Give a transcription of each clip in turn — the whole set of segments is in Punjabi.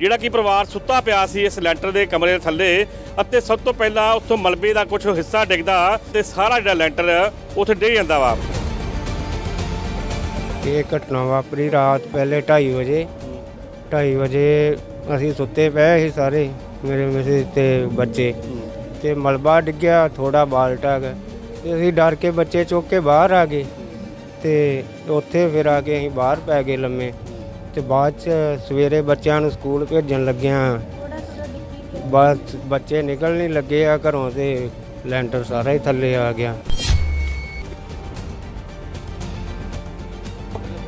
ਜਿਹੜਾ ਕਿ ਪਰਿਵਾਰ ਸੁੱਤਾ ਪਿਆ ਸੀ ਇਸ ਲੈਂਟਰ ਦੇ ਕਮਰੇ ਦੇ ਥੱਲੇ ਅਤੇ ਸਭ ਤੋਂ ਪਹਿਲਾਂ ਉੱਥੋਂ ਮਲਬੇ ਦਾ ਕੁਝ ਹਿੱਸਾ ਡਿੱਗਦਾ ਤੇ ਸਾਰਾ ਜਿਹੜਾ ਲੈਂਟਰ ਉੱਥੇ ਡਿੱਗ ਜਾਂਦਾ ਵਾ। ਇਹ ਘਟਨਾ ਵਾਪਰੀ ਰਾਤ ਪਹਿਲੇ 2:30 ਵਜੇ। 2:30 ਵਜੇ ਅਸੀਂ ਸੁੱਤੇ ਪਏ ਸੀ ਸਾਰੇ, ਮੇਰੇ ਮਿਸਿਸ ਤੇ ਬੱਚੇ। ਤੇ ਮਲਬਾ ਡਿੱਗਿਆ ਥੋੜਾ ਬਾਲਟਾ ਗਿਆ। ਤੇ ਅਸੀਂ ਡਰ ਕੇ ਬੱਚੇ ਚੁੱਕ ਕੇ ਬਾਹਰ ਆ ਗਏ। ਤੇ ਉੱਥੇ ਫਿਰ ਆ ਕੇ ਅਸੀਂ ਬਾਹਰ ਪੈ ਗਏ ਲੰਮੇ। ਤੇ ਬਾਅਦ ਚ ਸਵੇਰੇ ਬੱਚਿਆਂ ਨੂੰ ਸਕੂਲ ਭੇਜਣ ਲੱਗਿਆ। ਬਸ ਬੱਚੇ ਨਿਕਲ ਨਹੀਂ ਲੱਗੇ ਆ ਘਰੋਂ ਤੇ ਲੈਂਟਰ ਸਾਰਾ ਹੀ ਥੱਲੇ ਆ ਗਿਆ।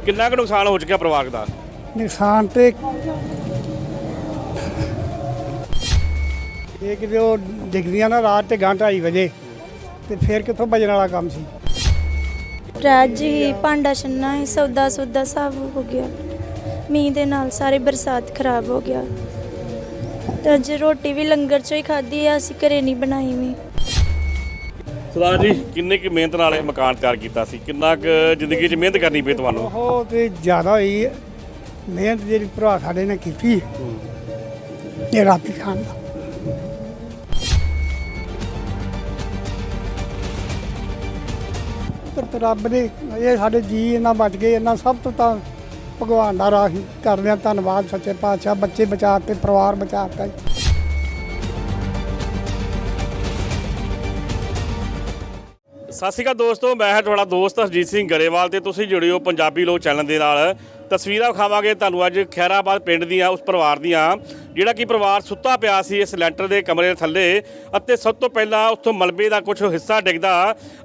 ਕਿੰਨਾ ਕੁ ਨੁਕਸਾਨ ਹੋ ਚੁੱਕਿਆ ਪਰਿਵਾਰ ਦਾ? ਨੁਕਸਾਨ ਤੇ ਇਹ ਕਿਤੇ ਉਹ ਡਿੱਗਦੀਆਂ ਨਾ ਰਾਤ ਤੇ ਗਾਂ ਢਾਈ ਵਜੇ ਤੇ ਫਿਰ ਕਿੱਥੋਂ ਭਜਣ ਵਾਲਾ ਕੰਮ ਸੀ? ਰਾਜ ਹੀ ਭਾਂਡਾ ਛੰਨਾ ਹੀ ਸੌਦਾ ਸੌਦਾ ਸਭ ਹੋ ਗਿਆ। ਮੀਂਹ ਦੇ ਨਾਲ ਸਾਰੇ ਬਰਸਾਤ ਖਰਾਬ ਹੋ ਗਿਆ। ਤੇ ਅੱਜ ਰੋਟੀ ਵੀ ਲੰਗਰ ਚੋਂ ਹੀ ਖਾਧੀ ਆ ਅਸੀਂ ਘਰੇ ਨਹੀਂ ਬਣਾਈ ਵੀ ਸਰਦਾਰ ਜੀ ਕਿੰਨੇ ਕੁ ਮਿਹਨਤ ਨਾਲ ਇਹ ਮਕਾਨ ਤਿਆਰ ਕੀਤਾ ਸੀ? ਕਿੰਨਾ ਕੁ ਜ਼ਿੰਦਗੀ 'ਚ ਮਿਹਨਤ ਕਰਨੀ ਪਈ ਤੁਹਾਨੂੰ? ਉਹ ਤੇ ਜ਼ਿਆਦਾ ਹੋਈ ਹੈ। ਮਿਹਨਤ ਜਿਹੜੀ ਭਰਾ ਸਾਡੇ ਨੇ ਕੀਤੀ ਇਹ ਰਾਤੀ ਖਾਣ ਦਾ ਤੇ ਰੱਬ ਨੇ ਇਹ ਸਾਡੇ ਜੀ ਇਹਨਾਂ ਬਚ ਗਏ ਇਹਨਾਂ ਸਭ ਤੋਂ ਤਾਂ ਭਗਵਾਨ ਦਾ ਰਾਹ ਹੀ ਕਰਦੇ ਹਾਂ ਧੰਨਵਾਦ ਸੱਚੇ ਪਾਤਸ਼ਾਹ, ਬੱਚੇ ਬਚਾ ਬਚਾਤੇ ਪਰਿਵਾਰ ਬਚਾਤਾ ਜੀ। ਸਤਿ ਸ਼੍ਰੀ ਅਕਾਲ ਦੋਸਤੋ, ਮੈਂ ਹਾਂ ਤੁਹਾਡਾ ਦੋਸਤ ਹਰਜੀਤ ਸਿੰਘ ਗਰੇਵਾਲ ਤੇ ਤੁਸੀਂ ਜੁੜੇ ਹੋ ਪੰਜਾਬੀ ਲੋਕ ਚੈਨਲ ਦੇ ਨਾਲ। ਤਸਵੀਰਾਂ ਵਿਖਾਵਾਂਗੇ ਤੁਹਾਨੂੰ ਅੱਜ ਖੈਰਾਬਾਦ ਪਿੰਡ ਦੀਆਂ, ਉਸ ਪਰਿਵਾਰ ਦੀਆਂ, ਜਿਹੜਾ ਕਿ ਪਰਿਵਾਰ ਸੁੱਤਾ ਪਿਆ ਸੀ ਇਸ ਲੈਂਟਰ ਦੇ ਕਮਰੇ ਦੇ ਥੱਲੇ ਅਤੇ ਸਭ ਤੋਂ ਪਹਿਲਾਂ ਉੱਥੋਂ ਮਲਬੇ ਦਾ ਕੁਝ ਹਿੱਸਾ ਡਿੱਗਦਾ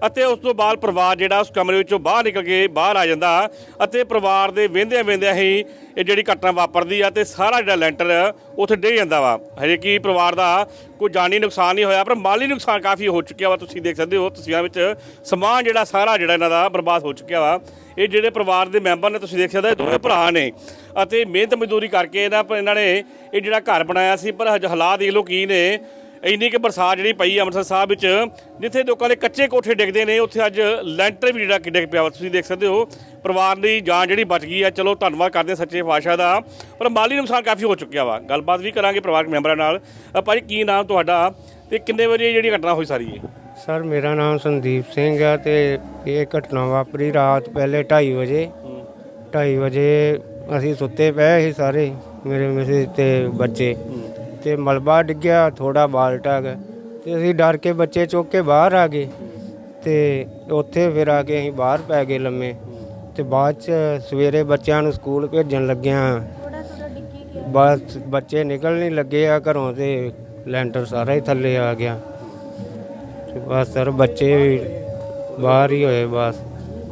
ਅਤੇ ਉਸ ਤੋਂ ਬਾਅਦ ਪਰਿਵਾਰ ਜਿਹੜਾ ਉਸ ਕਮਰੇ ਵਿੱਚੋਂ ਬਾਹਰ ਨਿਕਲ ਕੇ ਬਾਹਰ ਆ ਜਾਂਦਾ ਅਤੇ ਪਰਿਵਾਰ ਦੇ ਵਹਿੰਦਿਆਂ ਵਹਿੰਦਿਆਂ ਹੀ ਇਹ ਜਿਹੜੀ ਘਟਨਾ ਵਾਪਰਦੀ ਆ ਤੇ ਸਾਰਾ ਜਿਹੜਾ ਲੈਂਟਰ ਉੱਥੇ ਡਿੱਗ ਜਾਂਦਾ ਵਾ। ਹਜੇ ਕਿ ਪਰਿਵਾਰ ਦਾ ਕੋਈ ਜਾਨੀ ਨੁਕਸਾਨ ਨਹੀਂ ਹੋਇਆ, ਪਰ ਮਾਲੀ ਨੁਕਸਾਨ ਕਾਫੀ ਹੋ ਚੁੱਕਿਆ ਵਾ। ਤੁਸੀਂ ਦੇਖ ਸਕਦੇ ਹੋ ਤਸਵੀਰਾਂ ਵਿੱਚ ਸਮਾਨ ਜਿਹੜਾ ਸਾਰਾ ਜਿਹੜਾ ਇਹਨਾਂ ਦਾ ਬਰਬਾਦ ਹੋ ਚੁੱਕਿਆ ਵਾ। ਇਹ ਜਿਹੜੇ ਪਰਿਵਾਰ ਦੇ ਮੈਂਬਰ ਨੇ ਤੁਸੀਂ ਦੇਖ ਸਕਦੇ ਹੋ ਦੋਵੇਂ ਭਰਾ ਨੇ। ਅਤੇ ਮਿਹਨਤ ਮਜ਼ਦੂਰੀ ਕਰਕੇ ਇਹਨਾਂ ਇਹਨਾਂ ਨੇ ਇਹ ਜਿਹੜਾ ਘਰ ਬਣਾਇਆ ਸੀ ਪਰ ਹਜ- ਹਾਲਾਤ ਦੇਖ ਲਓ ਕੀ ਨੇ। ਇੰਨੀ ਕਿ ਬਰਸਾਤ ਜਿਹੜੀ ਪਈ ਅੰਮ੍ਰਿਤਸਰ ਸਾਹਿਬ ਵਿੱਚ ਜਿੱਥੇ ਲੋਕਾਂ ਦੇ ਕੱਚੇ ਕੋਠੇ ਡਿੱਗਦੇ ਨੇ ਉੱਥੇ ਅੱਜ ਲੈਂਟਰ ਵੀ ਜਿਹੜਾ ਕਿ ਡਿੱਗ ਪਿਆ ਵਾ। ਤੁਸੀਂ ਦੇਖ ਸਕਦੇ ਹੋ ਪਰਿਵਾਰ ਦੀ ਜਾਨ ਜਿਹੜੀ ਬਚ ਗਈ ਹੈ ਚਲੋ ਧੰਨਵਾਦ ਕਰਦੇ ਹਾਂ ਸੱਚੇ ਪਾਤਸ਼ਾਹ ਦਾ। ਪਰ ਮਾਲੀ ਨੁਕਸਾਨ ਕਾਫੀ ਹੋ ਚੁੱਕਿਆ ਵਾ। ਗੱਲਬਾਤ ਵੀ ਕਰਾਂਗੇ ਪਰਿਵਾਰਕ ਮੈਂਬਰਾਂ ਨਾਲ। ਅ, ਭਾਜੀ ਕੀ ਨਾਮ ਤੁਹਾਡਾ? ਤੇ ਕਿੰਨੇ ਵਜੇ ਜਿਹੜੀ ਘਟਨਾ ਹੋਈ ਸਾਰੀ ਇਹ? ਸਰ, ਮੇਰਾ ਨਾਮ ਸੰਦੀਪ ਸਿੰਘ ਆ ਤੇ ਇਹ ਘਟਨਾ ਵਾਪਰੀ ਰਾਤ ਪਹਿਲੇ 2:30 ਵਜੇ। 2:30 ਵਜੇ ਅਸੀਂ ਸੁੱਤੇ ਪਏ ਸੀ ਸਾਰੇ, ਮੇਰੇ ਮਿਸਿਸ ਤੇ ਬੱਚੇ। ਤੇ ਮਲਬਾ ਡਿੱਗਿਆ ਥੋੜਾ ਬਾਲਟਾ ਗਿਆ। ਤੇ ਅਸੀਂ ਡਰ ਕੇ ਬੱਚੇ ਚੁੱਕ ਕੇ ਬਾਹਰ ਆ ਗਏ। ਤੇ ਉੱਥੇ ਫਿਰ ਆ ਕੇ ਅਸੀਂ ਬਾਹਰ ਪੈ ਗਏ ਲੰਮੇ। ਤੇ ਬਾਅਦ ਚ ਸਵੇਰੇ ਬੱਚਿਆਂ ਨੂੰ ਸਕੂਲ ਭੇਜਣ ਲੱਗਿਆ। ਬਸ ਬੱਚੇ ਨਿਕਲ ਨਹੀਂ ਲੱਗੇ ਆ ਘਰੋਂ ਤੇ ਲੈਂਟਰ ਸਾਰਾ ਹੀ ਥੱਲੇ ਆ ਗਿਆ। ਤੇ ਬਸ ਸਰ ਬੱਚੇ ਵੀ ਬਾਹਰ ਹੀ ਹੋਏ ਬਸ।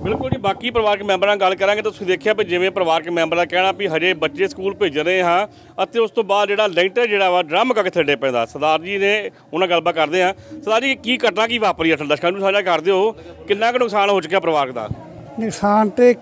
ਬਿਲਕੁਲ ਜੀ ਬਾਕੀ ਪਰਿਵਾਰਕ ਮੈਂਬਰਾਂ ਨਾਲ ਗੱਲ ਕਰਾਂਗੇ ਤਾਂ ਤੁਸੀਂ ਦੇਖਿਆ ਵੀ ਜਿਵੇਂ ਪਰਿਵਾਰਕ ਮੈਂਬਰ ਦਾ ਕਹਿਣਾ ਵੀ ਹਜੇ ਬੱਚੇ ਸਕੂਲ ਭੇਜ ਰਹੇ ਹਾਂ ਅਤੇ ਉਸ ਤੋਂ ਬਾਅਦ ਜਿਹੜਾ ਲੈਂਟਰ ਜਿਹੜਾ ਵਾ ਡਰਮ ਕਾ ਕਿੱਥੇ ਡੇ ਪੈਂਦਾ ਸਰਦਾਰ ਜੀ ਨੇ ਉਹਨਾਂ ਨਾਲ ਗੱਲਬਾਤ ਕਰਦੇ ਆ ਸਰਦਾਰ ਜੀ ਕੀ ਘਟਨਾ ਕੀ ਵਾਪਰੀ ਅਠਲ ਦਰਸ਼ਕਾਂ ਨੂੰ ਸਾਂਝਾ ਕਰ ਦਿਓ। ਕਿੰਨਾ ਕੁ ਨੁਕਸਾਨ ਹੋ ਚੁੱਕਿਆ ਪਰਿਵਾਰ ਦਾ? ਨੁਕਸਾਨ ਤੇ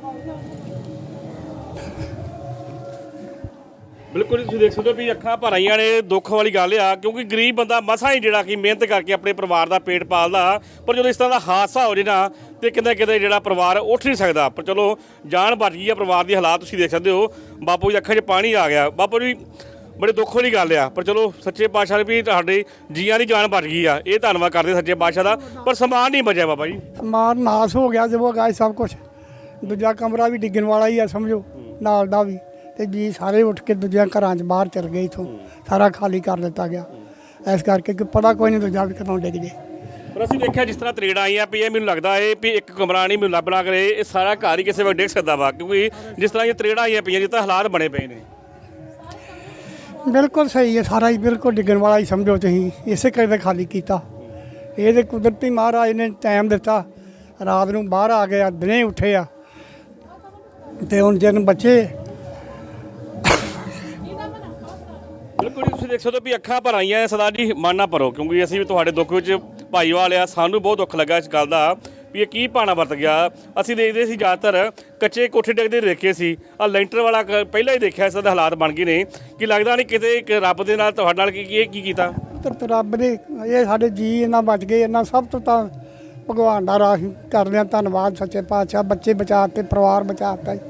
ਬਿਲਕੁਲ ਜੀ, ਤੁਸੀਂ ਦੇਖ ਸਕਦੇ ਹੋ ਵੀ ਅੱਖਾਂ ਭਰ ਆਈਆਂ ਨੇ ਦੁੱਖ ਵਾਲੀ ਗੱਲ ਆ ਕਿਉਂਕਿ ਗਰੀਬ ਬੰਦਾ ਮਸਾਂ ਹੀ ਜਿਹੜਾ ਕਿ ਮਿਹਨਤ ਕਰਕੇ ਆਪਣੇ ਪਰਿਵਾਰ ਦਾ ਪੇਟ ਪਾਲਦਾ ਪਰ ਜਦੋਂ ਇਸ ਤਰ੍ਹਾਂ ਦਾ ਹਾਦਸਾ ਹੋ ਜੇ ਨਾ ਤੇ ਕਿਤੇ ਕਿਤੇ ਜਿਹੜਾ ਪਰਿਵਾਰ ਉੱਠ ਨਹੀਂ ਸਕਦਾ। ਪਰ ਚਲੋ ਜਾਨ ਬਚ ਗਈ ਆ ਪਰਿਵਾਰ ਦੀ ਹਾਲਾਤ ਤੁਸੀਂ ਦੇਖ ਸਕਦੇ ਹੋ। ਬਾਪੂ ਦੀ ਅੱਖਾਂ 'ਚ ਪਾਣੀ ਆ ਗਿਆ। ਬਾਪੂ ਜੀ ਬੜੇ ਦੁੱਖ ਵਾਲੀ ਗੱਲ ਆ ਪਰ ਚਲੋ ਸੱਚੇ ਪਾਤਸ਼ਾਹ ਨੇ ਵੀ ਤੁਹਾਡੇ ਜੀਆਂ ਦੀ ਜਾਨ ਬਚ ਗਈ ਆ। ਇਹ ਧੰਨਵਾਦ ਕਰਦੇ ਸੱਚੇ ਪਾਤਸ਼ਾਹ ਦਾ। ਪਰ ਸਮਾਨ ਨਹੀਂ ਬਚਿਆ ਬਾਬਾ ਜੀ। ਸਮਾਨ ਨਾਸ ਹੋ ਗਿਆ ਜਬੋ ਗਾਇ ਸਭ ਕੁਝ ਦੂਜਾ ਕਮਰਾ ਵੀ ਡਿੱਗਣ ਵਾਲਾ ਹੀ ਆ ਸਮਝੋ। ਨਾਲ ਦਾ ਵੀ। ਤੇ ਜੀ ਸਾਰੇ ਉੱਠ ਕੇ ਦੂਜਿਆਂ ਘਰਾਂ 'ਚ ਬਾਹਰ ਚਲ ਗਏ ਇਥੋਂ। ਸਾਰਾ ਖਾਲੀ ਕਰ ਦਿੱਤਾ ਗਿਆ। ਇਸ ਕਰਕੇ ਕਿ ਪਤਾ ਕੋਈ ਨਹੀਂ ਦੂਜਾ ਵੀ ਕਦੋਂ ਡਿੱਗ ਜੇ। ਪਰ ਅਸੀਂ ਦੇਖਿਆ ਜਿਸ ਤਰ੍ਹਾਂ ਤਰੇੜਾਂ ਆਈਆਂ ਵੀ ਇਹ ਮੈਨੂੰ ਲੱਗਦਾ ਏ ਵੀ ਇੱਕ ਕਮਰਾ ਨਹੀਂ ਮੈਨੂੰ ਲੱਭਣਾ ਕਰੇ ਇਹ ਸਾਰਾ ਘਰ ਹੀ ਕਿਸੇ ਵੇਲੇ ਡਿੱਗ ਸਕਦਾ ਵਾ ਕਿਉਂਕਿ ਜਿਸ ਤਰ੍ਹਾਂ ਇਹ ਤਰੇੜਾਂ ਆਈਆਂ ਪਈਆਂ ਜਿਸ ਤਰ੍ਹਾਂ ਹਾਲਾਤ ਬਣੇ ਪਏ ਨੇ। ਬਿਲਕੁਲ ਸਹੀ ਹੈ ਸਾਰਾ ਹੀ ਬਿਲਕੁਲ ਡਿੱਗਣ ਵਾਲਾ ਹੀ ਸਮਝੋ ਤੁਸੀਂ। ਇਸੇ ਕਰਕੇ ਖਾਲੀ ਕੀਤਾ। ਇਹ ਤੇ ਕੁਦਰਤੀ ਮਹਾਰਾਜ ਨੇ ਟਾਈਮ ਦਿੱਤਾ। ਰਾਤ ਨੂੰ ਬਾਹਰ ਆ ਗਏ ਆ ਦਿਨੇ ਉੱਠੇ ਆ। ਤੇ ਹੁਣ ਜਨ ਬੱਚੇ। ਤੁਸੀਂ ਦੇਖ ਸਕਦੇ ਹੋ ਵੀ ਅੱਖਾਂ ਭਰ ਆਈਆਂ ਸਰਦਾਰ ਜੀ ਮਨ ਨਾ ਭਰੋ, ਕਿਉਂਕਿ ਅਸੀਂ ਵੀ ਤੁਹਾਡੇ ਦੁੱਖ ਵਿੱਚ ਭਾਈਵਾਲ ਆ। ਸਾਨੂੰ ਬਹੁਤ ਦੁੱਖ ਲੱਗਾ ਇਸ ਗੱਲ ਦਾ ਵੀ ਇਹ ਕੀ ਪਾਣਾ ਵਰਤ ਗਿਆ। ਅਸੀਂ ਦੇਖਦੇ ਸੀ ਜ਼ਿਆਦਾਤਰ ਕੱਚੇ ਕੋਠੇ ਡਿੱਗਦੇ ਦੇਖੇ ਸੀ। ਆ ਲੈਂਟਰ ਵਾਲਾ ਕ- ਪਹਿਲਾਂ ਹੀ ਦੇਖਿਆ ਇਸ ਦੇ ਹਾਲਾਤ ਬਣ ਗਏ ਨੇ। ਕਿ ਲੱਗਦਾ ਨਹੀਂ ਕਿਤੇ ਇੱਕ ਰੱਬ ਦੇ ਨਾਲ ਤੁਹਾਡੇ ਨਾਲ ਕੀ ਕੀ ਇਹ ਕੀ ਕੀਤਾ? ਤੇ ਰੱਬ ਨੇ ਇਹ ਸਾਡੇ ਜੀ ਇਹਨਾਂ ਬਚ ਗਏ ਇਹਨਾਂ ਸਭ ਤੋਂ ਤਾਂ ਭਗਵਾਨ ਦਾ ਰਾਹ ਕਰਦੇ ਹਾਂ ਧੰਨਵਾਦ ਸੱਚੇ ਪਾਤਸ਼ਾਹ, ਬੱਚੇ ਬਚਾਤੇ ਪਰਿਵਾਰ ਬਚਾਤਾ ਜੀ।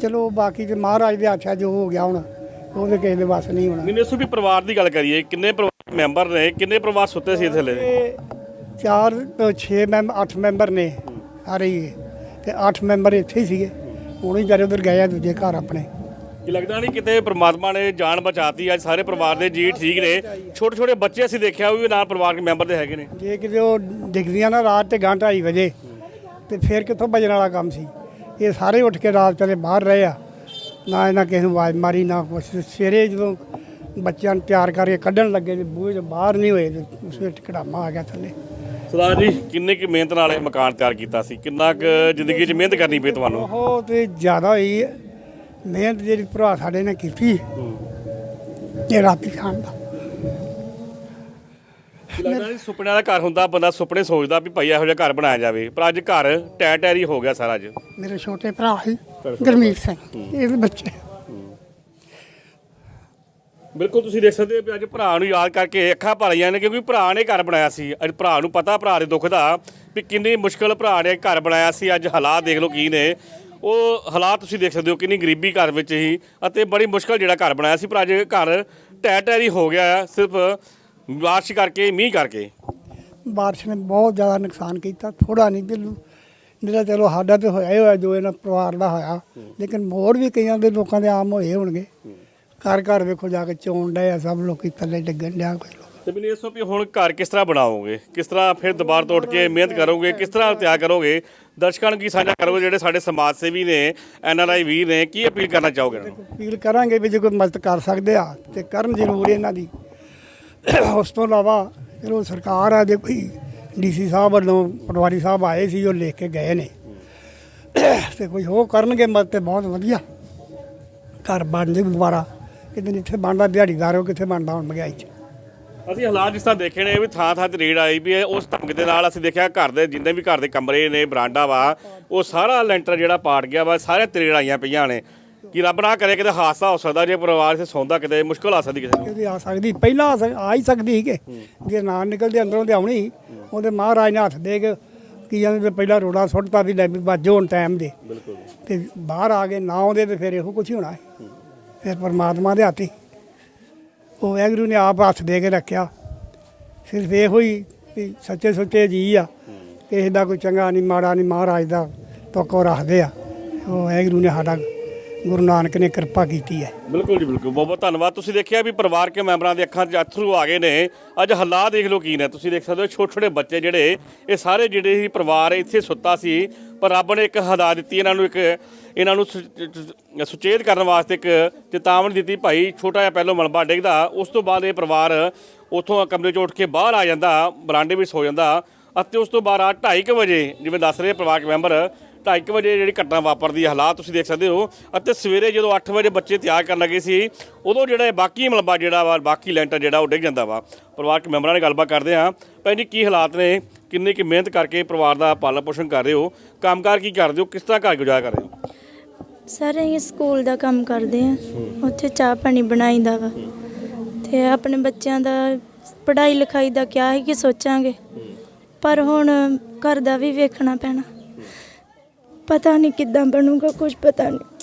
ਚਲੋ, ਬਾਕੀ ਤੇ ਮਹਾਰਾਜ ਦੇ ਹੱਥ ਆ ਜੋ ਹੋ ਗਿਆ ਹੁਣ। ਉਹਦੇ ਕਿਸੇ ਦੇ ਵੱਸ ਨਹੀਂ ਹੋਣਾ। ਮੈਨੂੰ ਦੱਸੋ ਵੀ ਪਰਿਵਾਰ ਦੀ ਗੱਲ ਕਰੀਏ ਕਿੰਨੇ ਪਰਿਵਾਰ ਮੈਂਬਰ ਨੇ ਕਿੰਨੇ ਪਰਿਵਾਰ ਸੁੱਤੇ ਸੀ ਥੱਲੇ ਚਾਰ ਤੋਂ 6 ਮੈਂਬਰ 8 ਮੈਂਬਰ ਨੇ ਸਾਰੇ ਹੀ। ਤੇ 8 ਮੈਂਬਰ ਇੱਥੇ ਹੀ ਸੀਗੇ। ਹੁਣ ਹੀ ਜਾਰੇ ਉਧਰ ਗਏ ਆ ਦੂਜੇ ਘਰ ਆਪਣੇ। ਕੀ ਲੱਗਦਾ ਨਹੀਂ ਕਿਤੇ ਪ੍ਰਮਾਤਮਾ ਨੇ ਜਾਨ ਬਚਾਤੀ ਅੱਜ ਸਾਰੇ ਪਰਿਵਾਰ ਦੇ ਜੀ ਠੀਕ ਨੇ। ਛੋਟੇ ਛੋਟੇ ਬੱਚੇ ਅਸੀਂ ਦੇਖਿਆ ਉਹ ਵੀ ਨਾਲ ਪਰਿਵਾਰਕ ਮੈਂਬਰ ਦੇ ਹੈਗੇ ਨੇ। ਜੇ ਕਿਤੇ ਉਹ ਡਿੱਗਦੀਆਂ ਨਾ ਰਾਤ ਤੇ ਗਾਂ ਢਾਈ ਵਜੇ ਤੇ ਫਿਰ ਕਿੱਥੋਂ ਭਜਣ ਵਾਲਾ ਕੰਮ ਸੀ? ਇਹ ਸਾਰੇ ਉੱਠ ਕੇ ਰਾਤ ਚਲੇ ਬਾਹਰ ਰਹੇ ਆ। ਨਾ ਇਹਨਾਂ ਕਿਸੇ ਨੂੰ ਆਵਾਜ਼ ਮਾਰੀ ਨਾ ਕੁਛ। ਸਵੇਰੇ ਜਦੋਂ ਬੱਚਿਆਂ ਨੂੰ ਤਿਆਰ ਕਰਕੇ ਕੱਢਣ ਲੱਗੇ ਤੇ ਬੂਹੇ ਤੋਂ ਬਾਹਰ ਨਹੀਂ ਹੋਏ ਤੇ ਉਸ ਵਿੱਚ ਕੜਾਮਾ ਆ ਗਿਆ ਥੱਲੇ। ਸਰਦਾਰ ਜੀ ਕਿੰਨੇ ਕੁ ਮਿਹਨਤ ਨਾਲ ਇਹ ਮਕਾਨ ਤਿਆਰ ਕੀਤਾ ਸੀ? ਕਿੰਨਾ ਕੁ ਜ਼ਿੰਦਗੀ 'ਚ ਮਿਹਨਤ ਕਰਨੀ ਪਈ ਤੁਹਾਨੂੰ? ਬਹੁਤ ਹੀ ਜ਼ਿਆਦਾ ਹੋਈ ਹੈ। ਮਿਹਨਤ ਜਿਹੜੀ ਭਰਾ ਸਾਡੇ ਨੇ ਕੀਤੀ ਇਹ ਰਾਤੀ ਖਾਣ ਦਾ ਲੱਗਦਾ ਨਹੀਂ ਸੁਪਨਿਆਂ ਦਾ ਘਰ ਹੁੰਦਾ ਬੰਦਾ ਸੁਪਨੇ ਸੋਚਦਾ ਵੀ ਭਾਈ ਇਹੋ ਜਿਹਾ ਘਰ ਬਣਾਇਆ ਜਾਵੇ। ਪਰ ਅੱਜ ਘਰ ਟੈ ਟੈਰੀ ਹੋ ਗਿਆ ਸਾਰਾ ਅੱਜ। ਮੇਰੇ ਛੋਟੇ ਭਰਾ ਸੀ ਗਰਮੀਤ ਸਿੰਘ ਇਹਦੇ ਬੱਚੇ ਬਿਲਕੁਲ ਤੁਸੀਂ ਦੇਖ ਸਕਦੇ ਹੋ ਵੀ ਅੱਜ ਭਰਾ ਨੂੰ ਯਾਦ ਕਰਕੇ ਅੱਖਾਂ ਭਰ ਆਈਆਂ ਨੇ ਕਿਉਂਕਿ ਭਰਾ ਨੇ ਘਰ ਬਣਾਇਆ ਸੀ। ਅੱਜ ਭਰਾ ਨੂੰ ਪਤਾ ਭਰਾ ਦੇ ਦੁੱਖ ਦਾ ਵੀ ਕਿੰਨੀ ਮੁਸ਼ਕਲ ਭਰਾ ਨੇ ਘਰ ਬਣਾਇਆ ਸੀ। ਅੱਜ ਹਾਲਾਤ ਦੇਖ ਲਓ ਕੀ ਨੇ। ਉਹ ਹਾਲਾਤ ਤੁਸੀਂ ਦੇਖ ਸਕਦੇ ਹੋ ਕਿੰਨੀ ਗਰੀਬੀ ਘਰ ਵਿੱਚ ਹੀ ਅਤੇ ਬੜੀ ਮੁਸ਼ਕਲ ਜਿਹੜਾ ਘਰ ਬਣਾਇਆ ਸੀ ਪਰ ਅੱਜ ਘਰ ਟੈ ਟੈਰੀ ਹੋ ਗਿਆ ਹੈ, ਸਿਰਫ ਬਾਰਿਸ਼ ਕਰਕੇ ਮੀਂਹ ਕਰਕੇ? ਬਾਰਿਸ਼ ਨੇ ਬਹੁਤ ਜ਼ਿਆਦਾ ਨੁਕਸਾਨ ਕੀਤਾ। ਥੋੜਾ ਨਹੀਂ ਦਿਲ ਜਿਹੜਾ ਚਲੋ ਸਾਡਾ ਤੇ ਹੋਇਆ ਹੀ ਹੋਇਆ ਜੋ ਇਹਨਾਂ ਪਰਿਵਾਰ ਦਾ ਹੋਇਆ। ਲੇਕਿਨ ਹੋਰ ਵੀ ਕਈਆਂ ਦੇ ਲੋਕਾਂ ਦੇ ਆਮ ਹੋਏ ਹੋਣਗੇ। ਘਰ ਘਰ ਵੇਖੋ ਜਾ ਕੇ ਚੋਣ ਡਏ ਆ ਸਭ ਲੋਕੀ ਥੱਲੇ ਡਿੱਗਣ ਡਿਆ ਕੁਝ ਲੋਕ। ਤੇ ਮੈਨੂੰ ਇਹ ਦੱਸੋ ਵੀ ਹੁਣ ਘਰ ਕਿਸ ਤਰ੍ਹਾਂ ਬਣਾਓਗੇ? ਕਿਸ ਤਰ੍ਹਾਂ ਫਿਰ ਦੁਬਾਰਾ ਤੋਂ ਉੱਠ ਕੇ ਮਿਹਨਤ ਕਰੋਗੇ? ਕਿਸ ਤਰ੍ਹਾਂ ਤਿਆਗ ਕਰੋਗੇ? ਦਰਸ਼ਕਾਂ ਨੂੰ ਕੀ ਸਾਂਝਾ ਕਰੋਗੇ ਜਿਹੜੇ ਸਾਡੇ ਸਮਾਜ ਸੇਵੀ ਨੇ ਐਨ ਆਰ ਆਈ ਵੀਰ ਨੇ ਕੀ ਅਪੀਲ ਕਰਨਾ ਚਾਹੋਗੇ ਅਪੀਲ ਕਰਾਂਗੇ ਵੀ ਜੇ ਕੋਈ ਮਦਦ ਕਰ ਸਕਦੇ ਆ ਤੇ ਕਰਨ ਜ਼ਰੂਰ ਇਹਨਾਂ ਦੀ। ਉਸ ਤੋਂ ਇਲਾਵਾ ਚਲੋ ਸਰਕਾਰ ਆ, ਜੇ ਕੋਈ ਡੀਸੀ ਸਾਹਿਬ ਵੱਲੋਂ ਪਟਵਾਰੀ ਸਾਹਿਬ ਆਏ ਸੀ, ਉਹ ਲਿਖ ਕੇ ਗਏ ਨੇ। ਤੇ ਕੋਈ ਹੋ ਕਰਨਗੇ ਮਦਦ ਤੇ ਬਹੁਤ ਵਧੀਆ। ਘਰ ਬਣ ਜੇ ਦੁਬਾਰਾ। ਕਿਤੇ ਜਿੱਥੇ ਬਣਦਾ ਦਿਹਾੜੀਦਾਰ, ਉਹ ਕਿੱਥੇ ਬਣਦਾ ਹੁਣ ਮਹਿੰਗਾਈ 'ਚ? ਅਸੀਂ ਹਾਲਾਤ ਜਿਸ ਤਰ੍ਹਾਂ ਦੇਖੇ ਨੇ, ਵੀ ਥਾਂ ਥਾਂ ਤੇ ਰੇਡ ਆਈ ਵੀ ਹੈ। ਉਸ ਢੰਗ ਦੇ ਨਾਲ ਅਸੀਂ ਦੇਖਿਆ ਘਰ ਦੇ ਜਿੰਨੇ ਵੀ ਘਰ ਦੇ ਕਮਰੇ ਨੇ, ਬਰਾਂਡਾ ਵਾ, ਉਹ ਸਾਰਾ ਲੈਂਟਰ ਜਿਹੜਾ ਪਾਟ ਗਿਆ ਵਾ, ਸਾਰੇ ਤਰੇੜ ਆਈਆਂ ਪਈਆਂ ਨੇ। ਕਿ ਰੱਬ ਨਾ ਕਰੇ ਕਿਤੇ ਹਾਦਸਾ ਹੋ ਸਕਦਾ ਜੇ ਪਰਿਵਾਰ ਇੱਥੇ ਸੌਂਦਾ ਕਿਤੇ ਮੁਸ਼ਕਲ ਆ ਸਕਦੀ ਕਿਸੇ ਨੂੰ। ਇਹਦੀ ਆ ਸਕਦੀ ਪਹਿਲਾਂ ਆ ਸਕ- ਆ ਹੀ ਸਕਦੀ ਸੀ ਕਿ। ਜੇ ਨਾ ਨਿਕਲਦੇ ਅੰਦਰੋਂ ਤੇ ਆਉਣੀ ਉਹਦੇ ਮਹਾਰਾਜ ਨੇ ਹੱਥ ਦੇ ਕੇ ਕੀ ਜਾਂਦੇ ਤੇ ਪਹਿਲਾਂ ਰੋੜਾ ਸੁੱਟਤਾ ਵੀ ਲੈ ਵੀ ਬਾਜੋ ਹੁਣ ਟਾਈਮ ਦੇ। ਬਿਲਕੁਲ। ਤੇ ਬਾਹਰ ਆ ਗਏ ਨਾ ਆਉਂਦੇ ਤੇ ਫਿਰ ਇਹੋ ਕੁਝ ਹੀ ਹੋਣਾ ਹੈ ਫਿਰ ਪਰਮਾਤਮਾ ਦੇ ਹੱਥ ਹੀ ਉਹ ਵਾਹਿਗੁਰੂ ਨੇ ਆਪ ਹੱਥ ਦੇ ਕੇ ਰੱਖਿਆ। ਸਿਰਫ ਇਹੋ ਹੀ ਵੀ ਸੱਚੇ ਸੁੱਚੇ ਜੀ ਆ। ਕਿਸੇ ਦਾ ਕੋਈ ਚੰਗਾ ਨਹੀਂ ਮਾੜਾ ਨਹੀਂ ਮਹਾਰਾਜ ਦਾ ਤੋਕੋ ਰੱਖਦੇ ਆ। ਉਹ ਵਾਹਿਗੁਰੂ ਨੇ ਸਾਡਾ ਗੁਰੂ ਨਾਨਕ ਨੇ ਕਿਰਪਾ ਕੀਤੀ ਹੈ। ਬਿਲਕੁਲ ਜੀ, ਬਿਲਕੁਲ। ਬਹੁਤ ਬਹੁਤ ਧੰਨਵਾਦ। ਤੁਸੀਂ ਦੇਖਿਆ ਵੀ ਪਰਿਵਾਰ ਕੇ ਮੈਂਬਰਾਂ ਦੇ ਅੱਖਾਂ 'ਚ ਅਥਰੂ ਆ ਗਏ ਨੇ। ਅੱਜ ਹਾਲਾਤ ਦੇਖ ਲਓ ਕੀ ਨੇ। ਤੁਸੀਂ ਦੇਖ ਸਕਦੇ ਹੋ ਛੋਟੇ ਛੋਟੇ ਬੱਚੇ ਜਿਹੜੇ, ਇਹ ਸਾਰੇ ਜਿਹੜੇ ਹੀ ਪਰਿਵਾਰ ਇੱਥੇ ਸੁੱਤਾ ਸੀ, ਪਰ ਰੱਬ ਨੇ ਇੱਕ ਹਦਾ ਦਿੱਤੀ, ਇਹਨਾਂ ਨੂੰ ਇੱਕ, ਇਹਨਾਂ ਨੂੰ ਸੁ- ਸੁਚੇਤ ਕਰਨ ਵਾਸਤੇ ਇੱਕ ਚੇਤਾਵਨੀ ਦਿੱਤੀ, ਭਾਈ, ਛੋਟਾ ਜਿਹਾ ਪਹਿਲੋਂ ਮਲਬਾ ਡਿੱਗਦਾ, ਉਸ ਤੋਂ ਬਾਅਦ ਇਹ ਪਰਿਵਾਰ ਉੱਥੋਂ ਕਮਰੇ 'ਚੋਂ ਉੱਠ ਕੇ ਬਾਹਰ ਆ ਜਾਂਦਾ, ਬਰਾਂਡੇ ਵਿੱਚ ਸੋ ਜਾਂਦਾ ਅਤੇ ਉਸ ਤੋਂ ਬਾਅਦ 2:30 ਵਜੇ, ਜਿਵੇਂ ਦੱਸ ਰਹੇ ਪਰਿਵਾਰਕ ਮੈਂਬਰ 2:30 ਵਜੇ ਜਿਹੜੀ ਘਟਨਾ ਵਾਪਰਦੀ ਹੈ, ਹਾਲਾਤ ਤੁਸੀਂ ਦੇਖ ਸਕਦੇ ਹੋ। ਅਤੇ ਸਵੇਰੇ ਜਦੋਂ 8 ਵਜੇ ਬੱਚੇ ਤਿਆਰ ਕਰਨ ਲੱਗੇ ਸੀ, ਉਦੋਂ ਜਿਹੜਾ ਬਾਕੀ ਮਲਬਾ ਜਿਹੜਾ ਵਾ, ਬਾਕੀ ਲੈਂਟਰ ਜਿਹੜਾ ਉਹ ਡਿੱਗ ਜਾਂਦਾ ਵਾ। ਪਰਿਵਾਰਕ ਮੈਂਬਰਾਂ ਨਾਲ ਗੱਲਬਾਤ ਕਰਦੇ ਆ ਭੈਣ ਜੀ, ਕੀ ਹਾਲਾਤ ਨੇ? ਕਿੰਨੀ ਕੀ ਮਿਹਨਤ ਕਰਕੇ ਪਰਿਵਾਰ ਦਾ ਪਾਲਣ ਪੋਸ਼ਣ ਕਰ ਰਹੇ ਹੋ? ਕੰਮਕਾਰ ਕੀ ਕਰਦੇ ਹੋ? ਕਿਸ ਤਰ੍ਹਾਂ ਘਰ ਗੁਜ਼ਾਰਾ ਕਰ ਰਹੇ ਹੋ? ਸਾਰੇ, ਅਸੀਂ ਸਕੂਲ ਦਾ ਕੰਮ ਕਰਦੇ ਆ ਉੱਥੇ ਚਾਹ ਪਾਣੀ ਬਣਾਈਦਾ ਵਾ। ਤੇ ਆਪਣੇ ਬੱਚਿਆਂ ਦਾ ਪੜ੍ਹਾਈ ਲਿਖਾਈ ਦਾ ਕਿਆ ਹੈ ਕਿ ਸੋਚਾਂਗੇ। ਪਰ ਹੁਣ ਘਰ ਦਾ ਵੀ ਵੇਖਣਾ ਪੈਣਾ। ਪਤਾ ਨਹੀਂ ਕਿੱਦਾਂ ਬਣੂਗਾ ਕੁਝ ਪਤਾ ਨਹੀਂ।